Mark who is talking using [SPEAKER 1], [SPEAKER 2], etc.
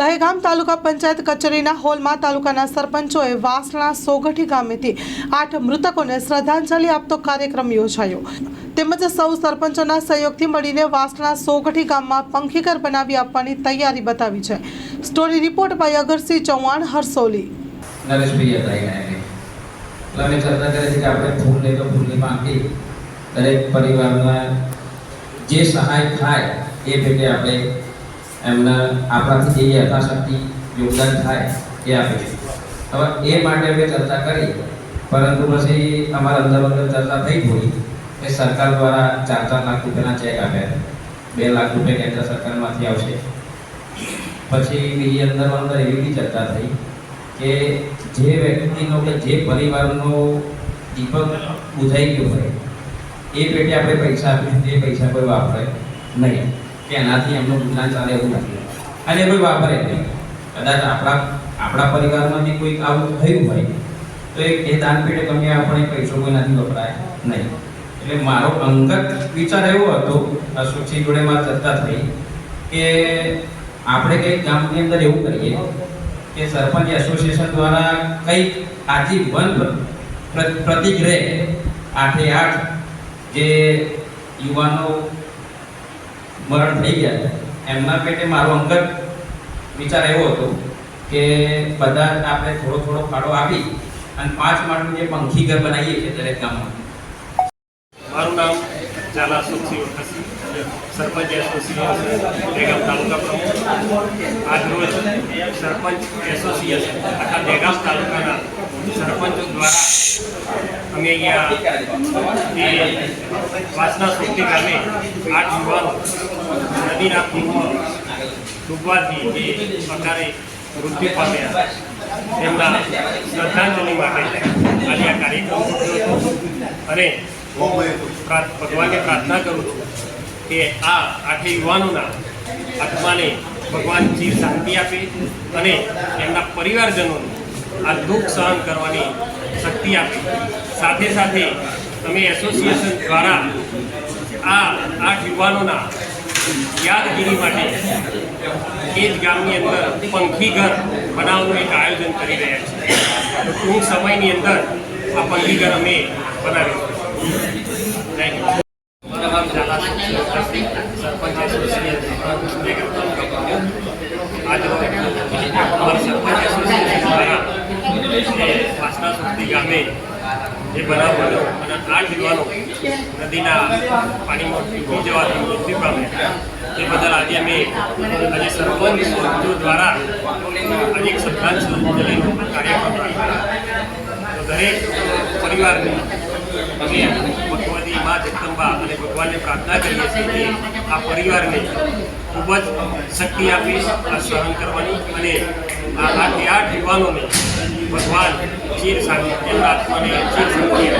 [SPEAKER 1] દહેગામ તાલુકા પંચાયત કચેરીના હોલમાં તાલુકાના સરપંચોએ વાસણા સોગઠી ગામેથી આઠ મૃતકોને શ્રદ્ધાંજલિ આપતો કાર્યક્રમ યોજાયો. તેમજ સૌ સરપંચોના સહયોગથી મળીને વાસણા સોગઠી ગામમાં પંખીઘર બનાવી આપવાની તૈયારી બતાવી છે. Story report by Agarsinh Chauhan, Harsoli.
[SPEAKER 2] જે સહાય થાય એ ભેટે આપણે એમને આપણાથી જે યથાશક્તિ યોગદાન થાય એ આપીશું હવે એ માટે અમે ચર્ચા કરી, પરંતુ પછી અમારા અંદર અંદર ચર્ચા થઈ થોડી કે સરકાર દ્વારા ચાર ચાર લાખ રૂપિયાના ચેક આપ્યા બે લાખ રૂપિયા કેન્દ્ર સરકારમાંથી આવશે. પછી બીજી અંદર અંદર એવી બી ચર્ચા થઈ કે જે વ્યક્તિનો કે જે પરિવારનો દીપક બુઝાઈ ગયો હોય, એ પેટે આપણે પૈસા આપીશું તે પૈસા કોઈ વાપરે નહીં. કે એનાથી એમનું ગુજરાન ચાલે એવું નથી. અને કોઈ વાપરે નહીં. કદાચ આપણા આપણા પરિવારમાં બી કોઈ આવું થયું હોય, તો એ દાન પેટે ગમે આપણે પૈસો કોઈ નથી વપરાય. નહીં. એટલે મારો અંગત વિચાર એવો હતો અશોકસિંહ જોડે મારી ચર્ચા થઈ, કે આપણે કંઈક ગામની અંદર એવું કરીએ કે સરપંચ એસોસિએશન દ્વારા કંઈક આજીવન પ્ર- પ્રતિક રહે આઠે આઠ જે યુવાનો મરણ થઈ ગયા એમના પેટે મારો અંગત વિચાર એવો હતો કે બધા આપણે થોડો થોડો ફાળો આપી અને પાંચ માળનું જે પંખી ઘર બનાવીએ છીએ દરેક ગામમાં.
[SPEAKER 3] મારું નામ ઝાલા સુખસિંહ ઉર્ફસી સરપંચ એસોસિએશન દેગામ તાલુકા પ્રમુખ. આજરોજ સરપંચ એસોસિએશન આખા દેગામ તાલુકાના સરપંચો દ્વારા અમે અહીંયા વાસના સુખી ગામે આઠ યુવાનો નદીના પૂરમાં ડૂબવાથી જે પ્રકારે મૃત્યુ પામ્યા તેમના શ્રદ્ધાંજલિ માટે આજે આ કાર્યક્રમ ગોઠવ્યો હતો. અને ભગવાનને પ્રાર્થના કરું છું કે આ આઠે યુવાનોના આત્માને ભગવાન જીવ શાંતિ આપે અને એમના પરિવારજનોને આ દુઃખ સહન કરવાની શક્તિ આપી. સાથે સાથે અમે એસોસિએશન દ્વારા આ આઠ યુવાનોના યાદગીરી માટે એ જ ગામની અંદર પંખી ઘર બનાવવાનું એક આયોજન કરી રહ્યા છીએ. ટૂંક સમયની અંદર આ પંખી ઘર અમે બનાવીશું. આજ અમારા સરપંચ એસોસિએશન દ્વારા વાસણા સુખતી ગામે જે બનાવ અને આઠ યુવાનો નદીના પાણીમાં ડૂબી જવાથી મૃત્યુ પામ્યા તે બદલ આજે અમે આજે સરપંચ દ્વારા અનેક શ્રદ્ધાંજલિનો કાર્યક્રમ રાખ્યો દરેક પરિવારની અમે ભગવતી મા જગદંબા અને ભગવાનને પ્રાર્થના કરીએ છીએ કે આ પરિવારને ખૂબ જ શક્તિ આપી આ સહન કરવાની અને આ આઠે આઠ યુવાનોને ચીર શાંતિ એમના આત્માને ચીર શાંતિ આપે